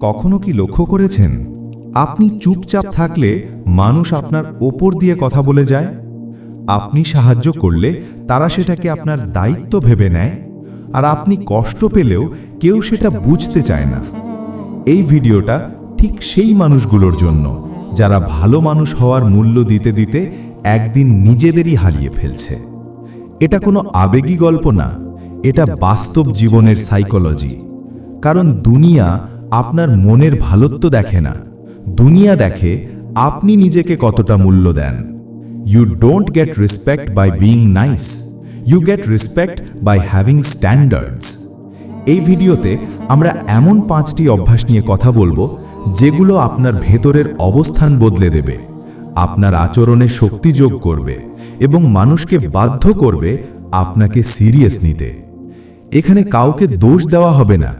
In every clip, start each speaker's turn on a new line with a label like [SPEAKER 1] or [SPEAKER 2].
[SPEAKER 1] কখনো কি লক্ষ্য করেছেন? আপনি চুপচাপ থাকলে মানুষ আপনার ওপর দিয়ে কথা বলে যায়? আপনি সাহায্য করলে তারা সেটাকে আপনার দায়িত্ব ভেবে নেয়? আর আপনি কষ্ট পেলেও কেউ সেটা বুঝতে চায় না। এই ভিডিওটা ঠিক সেই মানুষগুলোর জন্য, যারা ভালো মানুষ হওয়ার মূল্য দিতে দিতে একদিন নিজেদেরই হারিয়ে ফেলছে। এটা কোনো আবেগী গল্প না, এটা বাস্তব জীবনের সাইকোলজি কারণ দুনিয়া আপনার মনের ভালোত্ব দেখে না। দুনিয়া দেখে আপনি নিজেকে কতটা মূল্য দেন। You don't get respect by being nice you get respect by having standards এই ভিডিওতে আমরা এমন পাঁচটি অভ্যাস নিয়ে কথা বলব, যেগুলো আপনার ভেতরের অবস্থান বদলে দেবে, আপনার আচরণে শক্তি যোগ করবে এবং মানুষকে বাধ্য করবে আপনাকে সিরিয়াস নিতে। এখানে কাউকে দোষ দেওয়া হবে না।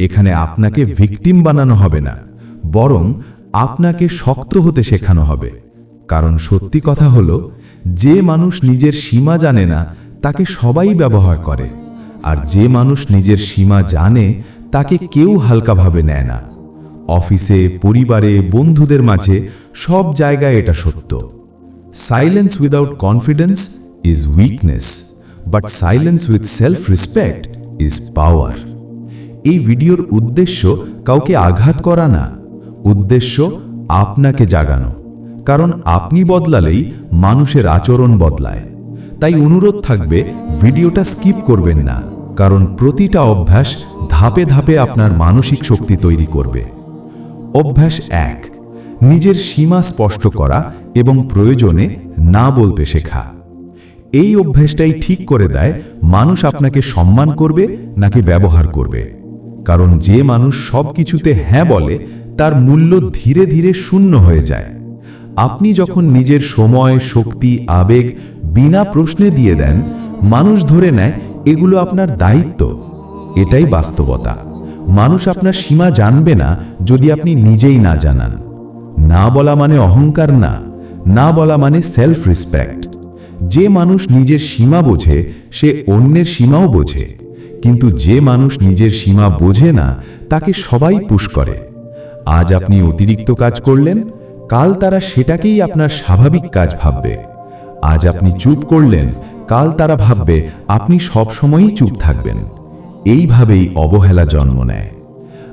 [SPEAKER 1] এখানে আপনাকে ভিকটিম বানানো হবে না, বরং আপনাকে শক্ত হতে শেখানো হবে। কারণ সত্যি কথা হলো, যে মানুষ নিজের সীমা জানে না, তাকে সবাই ব্যবহার করে, আর যে মানুষ নিজের সীমা জানে, তাকে কেউ হালকাভাবে নেয় না। অফিসে, পরিবারে, বন্ধুদের মাঝে সব জায়গায় এটা সত্য। Silence without confidence is weakness but silence with self respect is power এই ভিডিওর উদ্দেশ্য কাউকে আঘাত করা না। উদ্দেশ্য আপনাকে জাগানো। কারণ আপনি বদলালেই মানুষের আচরণ বদলায়। তাই অনুরোধ থাকবে, ভিডিওটা স্কিপ করবেন না। কারণ প্রতিটা অভ্যাস ধাপে ধাপে আপনার মানসিক শক্তি তৈরি করবে। অভ্যাস এক, নিজের সীমা স্পষ্ট করা এবং প্রয়োজনে না বলতে শেখা। এই অভ্যাসটাই ঠিক করে দেয়, মানুষ আপনাকে সম্মান করবে নাকি ব্যবহার করবে। কারণ যে মানুষ সব কিছুতে হ্যাঁ বলে, তার মূল্য ধীরে ধীরে শূন্য হয়ে যায়। আপনি যখন নিজের সময়, শক্তি, আবেগ বিনা প্রশ্নে দিয়ে দেন, মানুষ ধরে নেয়, এগুলো আপনার দায়িত্ব। এটাই বাস্তবতা। মানুষ আপনার সীমা জানবে না যদি আপনি নিজেই না জানান। না বলা মানে অহংকার না না বলা মানে সেলফ রেসপেক্ট যে মানুষ নিজের সীমা বোঝে, সে অন্যের সীমাও বোঝে। কিন্তু যে মানুষ নিজের সীমা বোঝে না, তাকে সবাই পুশ করে। আজ আপনি অতিরিক্ত কাজ করলেন, কাল তারা সেটাকেই আপনার স্বাভাবিক কাজ ভাববে। আজ আপনি চুপ করলেন, কাল তারা ভাববে, আপনি সব সময়ই চুপ থাকবেন। এইভাবেই অবহেলা জন্ম নেয়।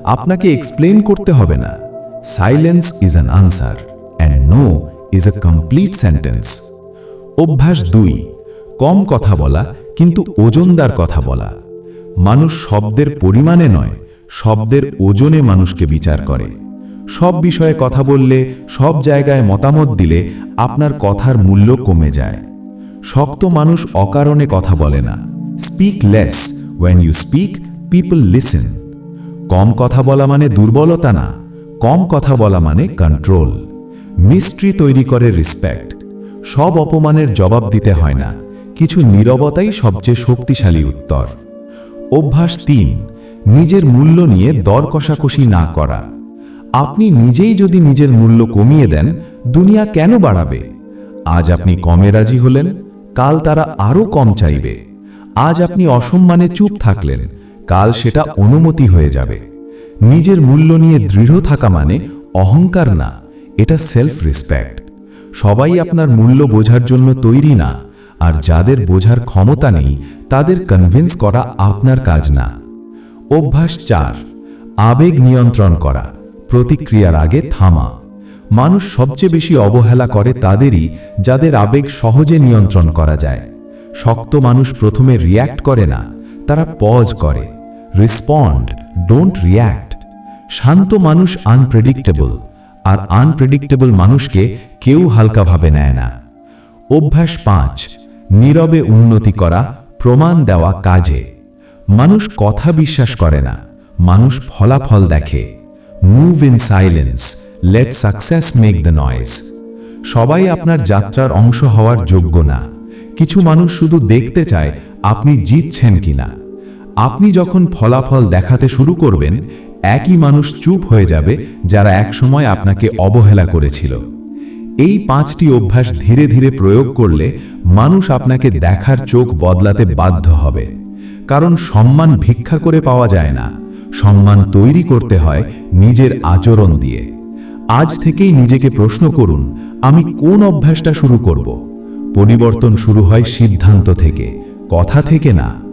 [SPEAKER 1] আপনাকে এক্সপ্লেন করতে হবে না। Silence is an answer and no is a complete sentence অভ্যাস দুই, কম কথা বলা, কিন্তু ওজনদার কথা বলা। মানুষ শব্দের পরিমাণে নয়, শব্দের ওজনে মানুষকে বিচার করে। সব বিষয়ে কথা বললে, সব জায়গায় মতামত দিলে আপনার কথার মূল্য কমে যায়। শক্ত মানুষ অকারণে কথা বলে না। Speak less when you speak people listen কম কথা বলা মানে দুর্বলতা না। কম কথা বলা মানে কন্ট্রোল মিস্ট্রি তৈরি করে রেসপেক্ট সব অপমানের জবাব দিতে হয় না। কিছু নীরবতাই সবচেয়ে শক্তিশালী উত্তর। অভ্যাস তিন, নিজের মূল্য নিয়ে দর কষাকষি না করা। আপনি নিজেই যদি নিজের মূল্য কমিয়ে দেন, দুনিয়া কেন বাড়াবে? আজ আপনি কমে রাজি হলেন, কাল তারা আরও কম চাইবে। আজ আপনি অসম্মানে চুপ থাকলেন, কাল সেটা অনুমতি হয়ে যাবে। নিজের মূল্য নিয়ে দৃঢ় থাকা মানে অহংকার না, এটা সেলফ রেসপেক্ট সবাই আপনার মূল্য বোঝার জন্য তৈরি না। আর যাদের বোঝার ক্ষমতা নেই, তাদের কনভিন্স করা আপনার কাজ না। অভ্যাস চার, আবেগ নিয়ন্ত্রণ করা, প্রতিক্রিয়ার আগে থামা। মানুষ সবচেয়ে বেশি অবহেলা করে তাদেরই, যাদের আবেগ সহজে নিয়ন্ত্রণ করা যায়। শক্ত মানুষ প্রথমে রিয়্যাক্ট করে না, তারা পজ করে। রেসপন্ড ডোন্ট রিয়্যাক্ট শান্ত মানুষ আনপ্রেডিক্টেবল আর আনপ্রেডিক্টেবল মানুষকে কেউ হালকাভাবে নেয় না। অভ্যাস পাঁচ নীরবে উন্নতি করা, প্রমাণ দেওয়া কাজে। মানুষ কথা বিশ্বাস করে না, মানুষ ফলাফল দেখে। Move in silence let success make the noise সবাই আপনার যাত্রার অংশ হওয়ার যোগ্য না। কিছু মানুষ শুধু দেখতে চায়, আপনি জিতছেন কিনা। আপনি যখন ফলাফল দেখাতে শুরু করবেন, একই মানুষ চুপ হয়ে যাবে যারা একসময় আপনাকে অবহেলা করেছিল। এই পাঁচটি অভ্যাস ধীরে ধীরে প্রয়োগ করলে মানুষ আপনাকে দেখার চোখ বদলাতে বাধ্য হবে। কারণ সম্মান ভিক্ষা করে পাওয়া যায় না। সম্মান তৈরি করতে হয় নিজের আচরণ দিয়ে। আজ থেকেই নিজেকে প্রশ্ন করুন, আমি কোন অভ্যাসটা শুরু করব? পরিবর্তন শুরু হয় সিদ্ধান্ত থেকে, কথা থেকে না।